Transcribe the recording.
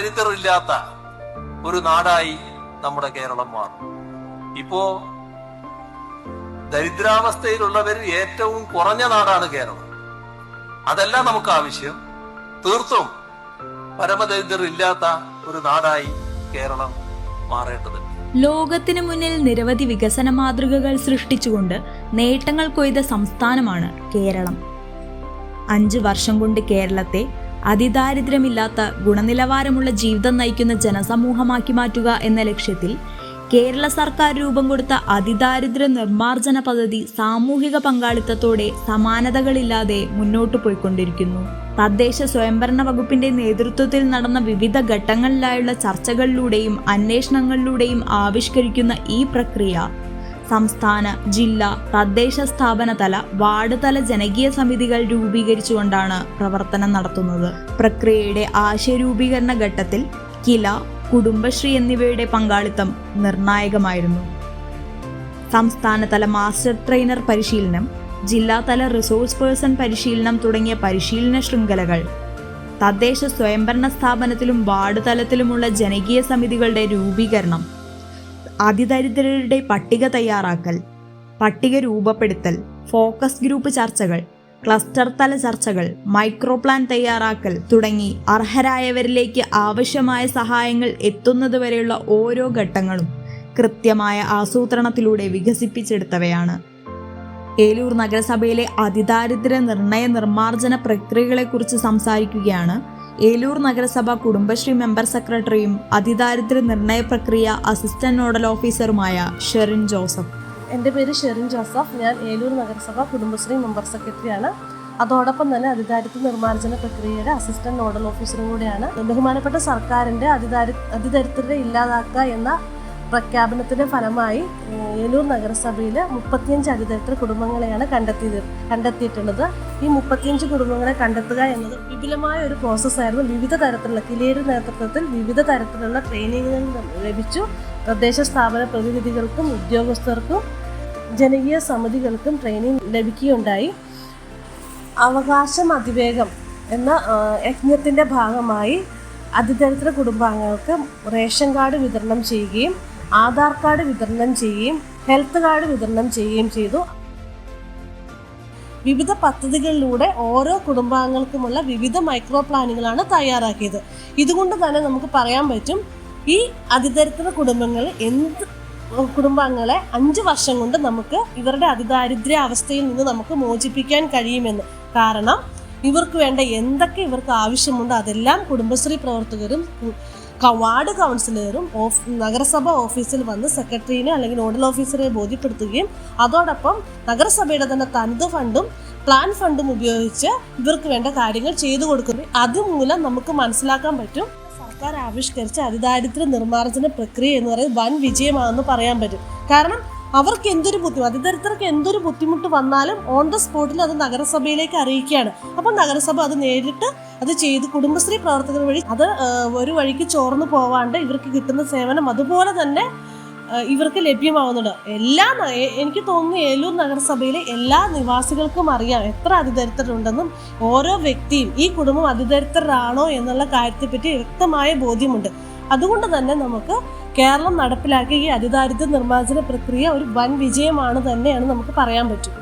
പരമദരിദ്രരില്ലാത്ത ഒരു നാടായി നമ്മുടെ കേരളം മാറും. ഇപ്പോ ദരിദ്രാവസ്ഥയിലുള്ളവരിൽ ഏറ്റവും കുറഞ്ഞ നാടാണ് കേരളം. അതല്ല നമുക്ക് ആവശ്യം. തീർത്തും പരമദരിദ്രരില്ലാത്ത ഒരു നാടായി കേരളം മാറേണ്ടതുണ്ട് ലോകത്തിനു മുന്നിൽ നിരവധി വികസന മാതൃകകൾ സൃഷ്ടിച്ചുകൊണ്ട് നേട്ടങ്ങൾ കൊയ്ത സംസ്ഥാനമാണ് കേരളം. അഞ്ച് വർഷം കൊണ്ട് കേരളത്തെ അതിദാരിദ്ര്യമില്ലാത്ത ഗുണനിലവാരമുള്ള ജീവിതം നയിക്കുന്ന ജനസമൂഹമാക്കി മാറ്റുക എന്ന ലക്ഷ്യത്തിൽ കേരള സർക്കാർ രൂപം കൊടുത്ത അതിദാരിദ്ര്യ നിർമ്മാർജന പദ്ധതി സാമൂഹിക പങ്കാളിത്തത്തോടെ സമാനതകളില്ലാതെ മുന്നോട്ടു പോയിക്കൊണ്ടിരിക്കുന്നു. തദ്ദേശ സ്വയംഭരണ വകുപ്പിന്റെ നേതൃത്വത്തിൽ നടന്ന വിവിധ ഘട്ടങ്ങളിലായുള്ള ചർച്ചകളിലൂടെയും അന്വേഷണങ്ങളിലൂടെയും ആവിഷ്കരിക്കുന്ന ഈ പ്രക്രിയ സംസ്ഥാന ജില്ലാ തദ്ദേശ സ്ഥാപന തല വാർഡ് തല ജനകീയ സമിതികൾ രൂപീകരിച്ചുകൊണ്ടാണ് പ്രവർത്തനം നടത്തുന്നത്. പ്രക്രിയയുടെ ആശയരൂപീകരണ ഘട്ടത്തിൽ കില കുടുംബശ്രീ എന്നിവയുടെ പങ്കാളിത്തം നിർണായകമായിരുന്നു. സംസ്ഥാനതല മാസ്റ്റർ ട്രെയിനർ പരിശീലനം ജില്ലാതല റിസോഴ്സ് പേഴ്സൺ പരിശീലനം തുടങ്ങിയ പരിശീലന ശൃംഖലകൾ തദ്ദേശ സ്വയംഭരണ സ്ഥാപനത്തിലും വാർഡ് തലത്തിലുമുള്ള ജനകീയ സമിതികളുടെ രൂപീകരണം അതിദരിദ്രരുടെ പട്ടിക തയ്യാറാക്കൽ പട്ടിക രൂപപ്പെടുത്തൽ ഫോക്കസ് ഗ്രൂപ്പ് ചർച്ചകൾ ക്ലസ്റ്റർ തല ചർച്ചകൾ മൈക്രോ പ്ലാൻ തയ്യാറാക്കൽ തുടങ്ങി അർഹരായവരിലേക്ക് ആവശ്യമായ സഹായങ്ങൾ എത്തുന്നതുവരെയുള്ള ഓരോ ഘട്ടങ്ങളും കൃത്യമായ ആസൂത്രണത്തിലൂടെ വികസിപ്പിച്ചെടുത്തവയാണ്. ഏലൂർ നഗരസഭയിലെ അതിദാരിദ്ര്യ നിർണയ നിർമ്മാർജന പ്രക്രിയകളെക്കുറിച്ച് സംസാരിക്കുകയാണ് ഏലൂർ നഗരസഭ കുടുംബശ്രീ മെമ്പർ സെക്രട്ടറിയും അതിദാരിദ്ര്യ നിർണയ പ്രക്രിയ അസിസ്റ്റന്റ് നോഡൽ ഓഫീസറുമായ ഷെറിൻ ജോസഫ്. എന്റെ പേര് ഷെറിൻ ജോസഫ്. ഞാൻ ഏലൂർ നഗരസഭ കുടുംബശ്രീ മെമ്പർ സെക്രട്ടറിയാണ്. അതോടൊപ്പം തന്നെ അതിദാരിദ്ര്യ നിർമ്മാർജന പ്രക്രിയയുടെ അസിസ്റ്റന്റ് നോഡൽ ഓഫീസറും കൂടിയാണ്. ബഹുമാനപ്പെട്ട സർക്കാരിന്റെ അതിദാരി അതിദരിദ്രരെ ഇല്ലാതാക്കുക എന്ന പ്രഖ്യാപനത്തിന്റെ ഫലമായി ഏലൂർ നഗരസഭയിൽ മുപ്പത്തിയഞ്ച് അതിദരിദ്ര കുടുംബങ്ങളെയാണ് കണ്ടെത്തിയത് കണ്ടെത്തിയിട്ടുള്ളത്. ഈ മുപ്പത്തിയഞ്ച് കുടുംബങ്ങളെ കണ്ടെത്തുക എന്നത് വിപുലമായ ഒരു പ്രോസസ്സായിരുന്നു വിവിധ തരത്തിലുള്ള കിലയുടെ നേതൃത്വത്തിൽ വിവിധ തരത്തിലുള്ള ട്രെയിനിങ്ങുകൾ ലഭിച്ചു. തദ്ദേശ സ്ഥാപന പ്രതിനിധികൾക്കും ഉദ്യോഗസ്ഥർക്കും ജനകീയ സമിതികൾക്കും ട്രെയിനിങ് ലഭിക്കുകയുണ്ടായി. അവകാശം അതിവേഗം എന്ന യജ്ഞത്തിന്റെ ഭാഗമായി അതിദരിദ്ര കുടുംബാംഗങ്ങൾക്ക് റേഷൻ കാർഡ് വിതരണം ചെയ്യുകയും ആധാർ കാർഡ് വിതരണം ചെയ്യുകയും ഹെൽത്ത് കാർഡ് വിതരണം ചെയ്യുകയും ചെയ്തു. വിവിധ പദ്ധതികളിലൂടെ ഓരോ കുടുംബാംഗങ്ങൾക്കുമുള്ള വിവിധ മൈക്രോ പ്ലാനുകളാണ് തയ്യാറാക്കിയത്. ഇതുകൊണ്ട് തന്നെ നമുക്ക് പറയാൻ പറ്റും ഈ അതിദരിദ്ര കുടുംബങ്ങൾ എന്ത് കുടുംബാംഗങ്ങളെ അഞ്ച് വർഷം കൊണ്ട് നമുക്ക് ഇവരുടെ അതിദാരിദ്ര്യ അവസ്ഥയിൽ നിന്ന് നമുക്ക് മോചിപ്പിക്കാൻ കഴിയുമെന്ന്. കാരണം ഇവർക്ക് വേണ്ട എന്തൊക്കെ ഇവർക്ക് ആവശ്യമുണ്ടോ അതെല്ലാം കുടുംബശ്രീ പ്രവർത്തകരും വാർഡ് കൗൺസിലറും ഓഫ് നഗരസഭ ഓഫീസിൽ വന്ന് സെക്രട്ടറിനെ അല്ലെങ്കിൽ നോഡൽ ഓഫീസറെ ബോധ്യപ്പെടുത്തുകയും അതോടൊപ്പം നഗരസഭയുടെ തന്നെ തനത് ഫണ്ടും പ്ലാൻ ഫണ്ടും ഉപയോഗിച്ച് ഇവർക്ക് വേണ്ട കാര്യങ്ങൾ ചെയ്തു കൊടുക്കുന്നു. അതുമൂലം നമുക്ക് മനസ്സിലാക്കാൻ പറ്റും സർക്കാർ ആവിഷ്കരിച്ച അതിദാരിദ്ര്യ നിർമ്മാർജന പ്രക്രിയ എന്ന് പറയുന്നത് വൻ വിജയമാണെന്ന് പറയാൻ പറ്റും. കാരണം അവർക്ക് എന്തൊരു ബുദ്ധിമുട്ട് അതിദരിദ്രർക്ക് എന്തൊരു ബുദ്ധിമുട്ട് വന്നാലും ഓൺ ദ സ്പോട്ടിൽ അത് നഗരസഭയിലേക്ക് അറിയിക്കുകയാണ്. അപ്പോൾ നഗരസഭ അത് നേരിട്ട് അത് ചെയ്ത് കുടുംബശ്രീ പ്രവർത്തകർ വഴി അത് ഒരു വഴിക്ക് ചോർന്നു പോവാണ്ട് ഇവർക്ക് കിട്ടുന്ന സേവനം അതുപോലെ തന്നെ ഇവർക്ക് ലഭ്യമാവുന്നുണ്ട്. എല്ലാ എനിക്ക് തോന്നുന്നു ഏലൂർ നഗരസഭയിലെ എല്ലാ നിവാസികൾക്കും അറിയാം എത്ര അതിദരിദ്രരുണ്ടെന്നും ഓരോ വ്യക്തിയും ഈ കുടുംബം അതിദരിദ്രരാണോ എന്നുള്ള കാര്യത്തെപ്പറ്റി വ്യക്തമായ ബോധ്യമുണ്ട്. അതുകൊണ്ട് തന്നെ നമുക്ക് കേരളം നടപ്പിലാക്കിയ ഈ അതിദാരിദ്ര്യ നിർമ്മാർജന പ്രക്രിയ ഒരു വൻ വിജയമാണ് തന്നെയാണ് നമുക്ക് പറയാൻ പറ്റും.